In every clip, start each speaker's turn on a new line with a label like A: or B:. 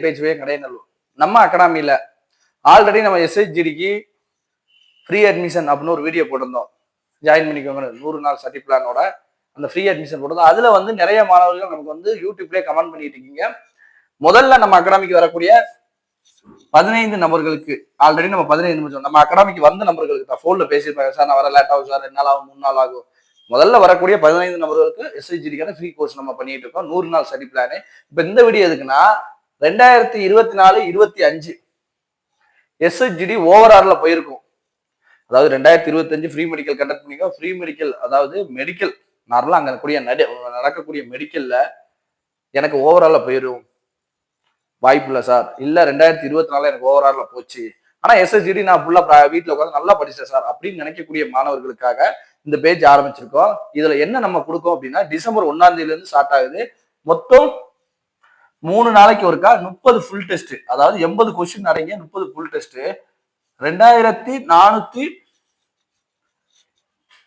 A: பேச்சுவே கடையநல்லூர் நம்ம அகாடமியில் ஆல்ரெடி நம்ம எஸ்ஹெச்ஜிடிக்கு ஃப்ரீ அட்மிஷன் அப்படின்னு ஒரு வீடியோ போட்டிருந்தோம். ஜாயின் பண்ணிக்கோங்க நூறு நாள் சர்டி பிளானோட அந்த ஃப்ரீ அட்மிஷன் போட்டது அதுல வந்து நிறைய மாணவர்கள் நமக்கு வந்து யூடியூப்லேயே கமெண்ட் பண்ணிட்டு இருக்கீங்க. முதல்ல நம்ம அகாடமிக்கு வரக்கூடிய பதினைந்து நபர்களுக்கு ஆல்ரெடி நம்ம பதினைந்து நிமிஷம் நம்ம அகாடமிக்கு வந்த நபர்களுக்கு தான் ஃபோனில் பேசியிருப்பாங்க சார் நான் வர லேட் ஆகும் சார். ரெண்டு நாள் ஆகும் மூணு நாள் ஆகும். முதல்ல வரக்கூடிய பதினைந்து நபர்களுக்கு எஸ்ஐஜிடிக்கான ஃப்ரீ கோர்ஸ் நம்ம பண்ணிட்டு இருக்கோம். நூறு நாள் சரி பிளானு இப்போ இந்த வீடியோ எதுக்குன்னா ரெண்டாயிரத்தி இருபத்தி நாலு இருபத்தி அஞ்சு. எஸ்ஹெச்ஜிடி ஓவரால்ல போயிருக்கும். அதாவது ரெண்டாயிரத்தி இருபத்தஞ்சு ஃப்ரீ மெடிக்கல் கண்டக்ட் பண்ணிக்கோ. ஃப்ரீ மெடிக்கல் அதாவது மெடிக்கல் நார்மலாக அங்கே கூடிய நட நடக்கக்கூடிய மெடிக்கலில் எனக்கு ஓவராலில் போயிடும் வாய்ப்பு இல்லை சார் இல்லை ரெண்டாயிரத்தி இருபத்தி நாலு எனக்கு ஓவரால்ல போச்சு. ஆனால் எஸ்எஸ்ஜிடி நான் ஃபுல்லாக வீட்டில் உட்காந்து நல்லா படிச்சேன் சார் அப்படின்னு நினைக்கக்கூடிய மாணவர்களுக்காக இந்த பேஜ் ஆரம்பிச்சிருக்கோம். இதில் என்ன நம்ம கொடுக்கோம் அப்படின்னா டிசம்பர் ஒன்னாம் ஸ்டார்ட் ஆகுது. மொத்தம் மூணு நாளைக்கு ஒருக்கா முப்பது ஃபுல் டெஸ்ட் அதாவது எண்பது கொஸ்டின் அடங்கிய முப்பது ஃபுல் டெஸ்ட் ரெண்டாயிரத்தி நானூத்தி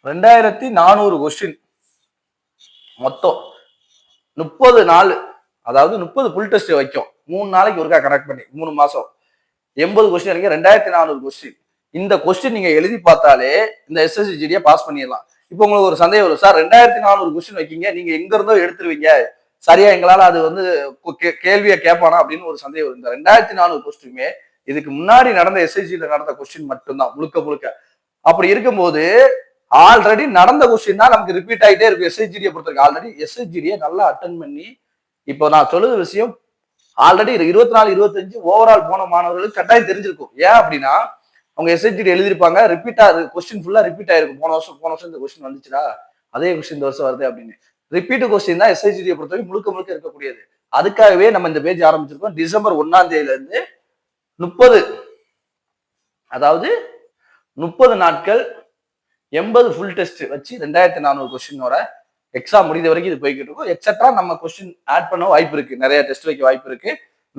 A: ரெண்டாயிரத்தி நானூறு கொஸ்டின் மொத்தம் முப்பது நாள் அதாவது முப்பது ஃபுல் டெஸ்ட் வைக்கும். மூணு நாளைக்கு ஒருக்கா கனெக்ட் பண்ணி மூணு மாசம். எண்பது கொஸ்டின் அடங்கி ரெண்டாயிரத்தி நானூறு கொஸ்டின் இந்த கொஸ்டின் நீங்க எழுதி பார்த்தாலே இந்த எஸ்எஸ்சி ஜிடியை பாஸ் பண்ணிடலாம். இப்போ உங்களுக்கு ஒரு சந்தேகம் வரும். சார் ரெண்டாயிரத்தி நானூறு கொஸ்டின் வைக்கீங்க. நீங்க எங்க இருந்தோ எடுத்துருவீங்க. சரியா எங்களால் அது வந்து கேள்வியை கேட்பானா அப்படின்னு ஒரு சந்தேகம் வரும் இந்த ரெண்டாயிரத்தி நானூறு கொஸ்டினுமே இதுக்கு முன்னாடி நடந்த எஸ்ஐசியில் நடந்த கொஸ்டின் மட்டும்தான் முழுக்க முழுக்க. அப்படி இருக்கும்போது ஆல்ரெடி நடந்த கொஸ்டின் தான் நமக்கு ரிப்பீட் ஆகிட்டே இருக்கும். எஸ்ஐஜிடியை பொறுத்தவரைக்கும் ஆல்ரெடி எஸ்ஐஜிடியை நல்லா அட்டன் பண்ணி இப்போ நான் சொல்லுற விஷயம் ஆல்ரெடி இருபத்தி நாலு இருபத்தஞ்சு ஓவரால் போன மாணவர்களுக்கு கட்டாயம் தெரிஞ்சிருக்கும். ஏன் அப்படின்னா அவங்க எஸ்ஐஜிடி எழுதிருப்பாங்க ரிப்பீட்டா கொஸ்டின் ஃபுல்லாக ரிப்பீட் ஆயிருக்கும். போன வருஷம் போன வருஷம் இந்த கொஸ்டின் வந்துச்சுடா அதே கொஸ்டின் இந்த வருஷம் வருது அப்படின்னு. ரிப்பீட் கொஸ்டின் தான் எஸ்ஐஜிடியை பொறுத்தவரை முழுக்க முழுக்க இருக்கக்கூடியது. அதுக்காகவே நம்ம இந்த பேஜ் ஆரம்பிச்சிருக்கோம். டிசம்பர் ஒன்னாம் தேதியிலிருந்து முப்பது அதாவது முப்பது நாட்கள் எண்பது ஃபுல் டெஸ்ட் வச்சு ரெண்டாயிரத்தி நானூறு கொஸ்டினோட எக்ஸாம் முடிந்த வரைக்கும் இது போய்கிட்டு இருக்கும். எக்ஸட்ரா நம்ம கொஸ்டின் ஆட் பண்ண வாய்ப்பு இருக்கு. நிறைய டெஸ்ட் வைக்க வாய்ப்பு இருக்கு.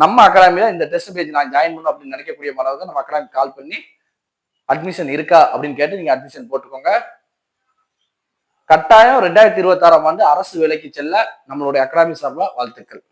A: நம்ம அகாடமியில இந்த டெஸ்ட் பேஜ் நான் ஜாயின் பண்ணும் அப்படின்னு நினைக்கக்கூடிய மாணவர்கள் நம்ம அகாடமி கால் பண்ணி அட்மிஷன் இருக்கா அப்படின்னு கேட்டு நீங்க அட்மிஷன் போட்டுக்கோங்க. கட்டாயம் ரெண்டாயிரத்தி இருபத்தி ஆறாம் ஆண்டு அரசு வேலைக்கு செல்ல நம்மளுடைய அகாடமி சார்பில் வாழ்த்துக்கள்.